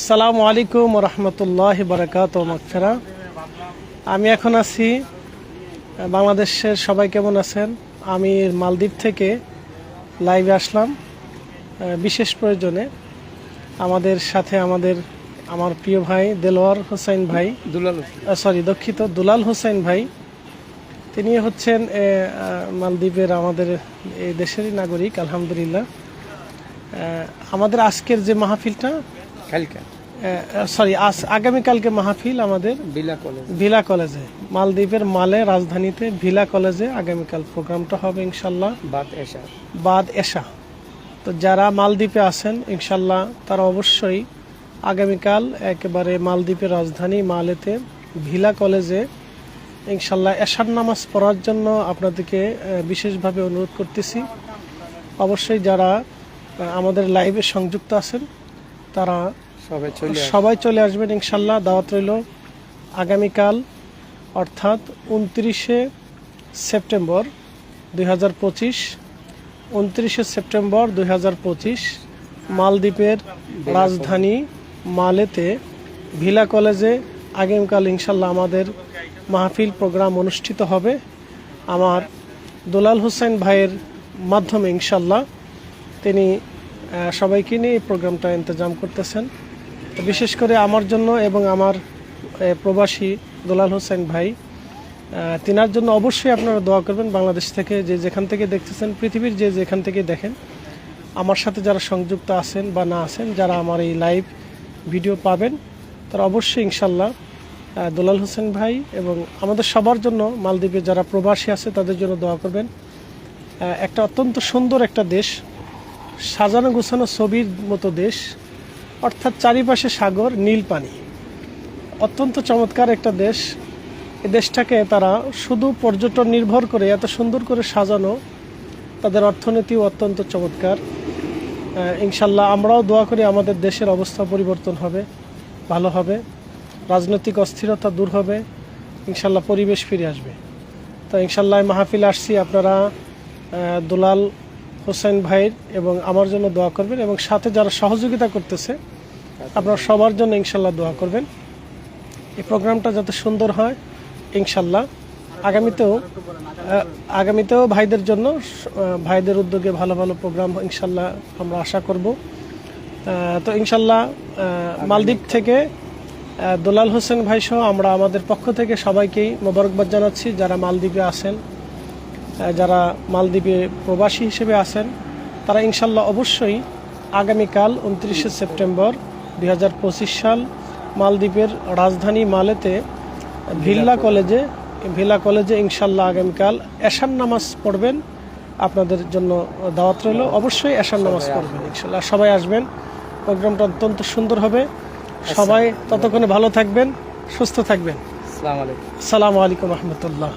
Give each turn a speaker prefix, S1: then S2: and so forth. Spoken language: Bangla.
S1: আসসালামু আলাইকুম রহমতুল্লাহ বারাকাত মাকফেরা আমি এখন আছি বাংলাদেশের সবাই কেমন আছেন? আমি মালদ্বীপ থেকে লাইভে আসলাম বিশেষ প্রয়োজনে। আমাদের সাথে আমাদের আমার প্রিয় ভাই দেলোয়ার হোসেন ভাই
S2: দুলাল
S1: সরি দক্ষিত দুলাল হোসেন ভাই। তিনি হচ্ছেন মালদ্বীপের আমাদের এই দেশেরই নাগরিক আলহামদুলিল্লাহ। আমাদের আজকের যে মাহফিলটা
S2: কালকা?
S1: সরি আজ আগামীকালকে মাহফিল আমাদের
S2: বিলা কলেজ।
S1: ভিলা কলেজে। মালদ্বীপের মালে রাজধানীতে ভিলা কলেজে আগামীকাল প্রোগ্রামটা হবে ইনশাল্লাহ।
S2: বাদ এসা
S1: বাদ এশা। তো যারা মালদ্বীপে আছেন ইনশাল্লাহ তারা অবশ্যই আগামীকাল একেবারে মালদ্বীপের রাজধানী মালেতে ভিলা কলেজে ইনশাল্লাহ এশার নামাজ পড়ার জন্য আপনাদেরকে বিশেষভাবে অনুরোধ করতেছি। অবশ্যই যারা আমাদের লাইভে সংযুক্ত আছেন তারা
S2: সবাই চলে
S1: সবাই চলে আসবেন ইনশাল্লাহ দাওয়াত রইল আগামীকাল অর্থাৎ উনত্রিশে সেপ্টেম্বর দুই হাজার পঁচিশ উনত্রিশে সেপ্টেম্বর দুই হাজার পঁচিশ মালদ্বীপের রাজধানী মালেতে ভিলা কলেজে আগামীকাল ইনশাল্লাহ আমাদের মাহফিল প্রোগ্রাম অনুষ্ঠিত হবে। আমার দুলাল হোসেন ভাইয়ের মাধ্যমে ইনশাল্লাহ তিনি সবাইকে নিয়ে এই প্রোগ্রামটা ইন্তজাম করতেছেন। বিশেষ করে আমার জন্য এবং আমার প্রবাসী দুলাল হোসেন ভাই তিনার জন্য অবশ্যই আপনারা দোয়া করবেন বাংলাদেশ থেকে যে যেখান থেকে দেখতেছেন, পৃথিবীর যে যেখান থেকে দেখেন। আমার সাথে যারা সংযুক্ত আছেন বা না আছেন, যারা আমার এই লাইভ ভিডিও পাবেন, তারা অবশ্যই ইনশাল্লাহ দুলাল হোসেন ভাই এবং আমাদের সবার জন্য মালদ্বীপে যারা প্রবাসী আছে, তাদের জন্য দোয়া করবেন। একটা অত্যন্ত সুন্দর একটা দেশ সাজানো গোছানো ছবির মতো দেশ, অর্থাৎ চারিপাশে সাগর, নীল পানি। অত্যন্ত চমৎকার একটা দেশ। এ দেশটাকে তারা শুধু পর্যটন নির্ভর করে, এত সুন্দর করে সাজানো, তাদের অর্থনীতিও অত্যন্ত চমৎকার। ইনশাল্লাহ আমরাও দোয়া করি আমাদের দেশের অবস্থা পরিবর্তন হবে, ভালো হবে, রাজনৈতিক অস্থিরতা দূর হবে, ইনশাল্লাহ পরিবেশ ফিরে আসবে। তো ইনশাল্লাহ মাহফিল আসছি, আপনারা দুলাল হোসেন ভাইয়ের এবং আমার জন্য দোয়া করবেন এবং সাথে যারা সহযোগিতা করতেছে, আপনারা সবার জন্য ইনশাল্লাহ দোয়া করবেন। এই প্রোগ্রামটা যাতে সুন্দর হয়, ইনশাল্লাহ। আগামীতেও আগামীতেও ভাইদের জন্য ভাইদের উদ্যোগে ভালো ভালো প্রোগ্রাম ইনশাল্লাহ আমরা আশা করব। তো ইনশাল্লাহ মালদ্বীপ থেকে দুলাল হোসেন ভাই সহ আমরা আমাদের পক্ষ থেকে সবাইকেই মোবারকবাদ জানাচ্ছি, যারা মালদ্বীপে আছেন। যারা মালদ্বীপে প্রবাসী হিসেবে আছেন তারা ইনশাল্লাহ অবশ্যই আগামীকাল উনত্রিশে সেপ্টেম্বর দুই হাজার পঁচিশ সাল মালদ্বীপের রাজধানী মালেতে ভিল্লা কলেজে ভিলা কলেজে ইনশাল্লাহ আগামীকাল এশান নামাজ পড়বেন। আপনাদের জন্য দাওয়াত রইল। অবশ্যই এশান নামাজ পড়বেন ইনশাল্লাহ। সবাই আসবেন। প্রোগ্রামটা অত্যন্ত সুন্দর হবে। সবাই ততক্ষণে ভালো থাকবেন সুস্থ থাকবেন।
S2: আসসালামু আলাইকুম।
S1: আসসালামু আলাইকুম রহমতুল্লাহ।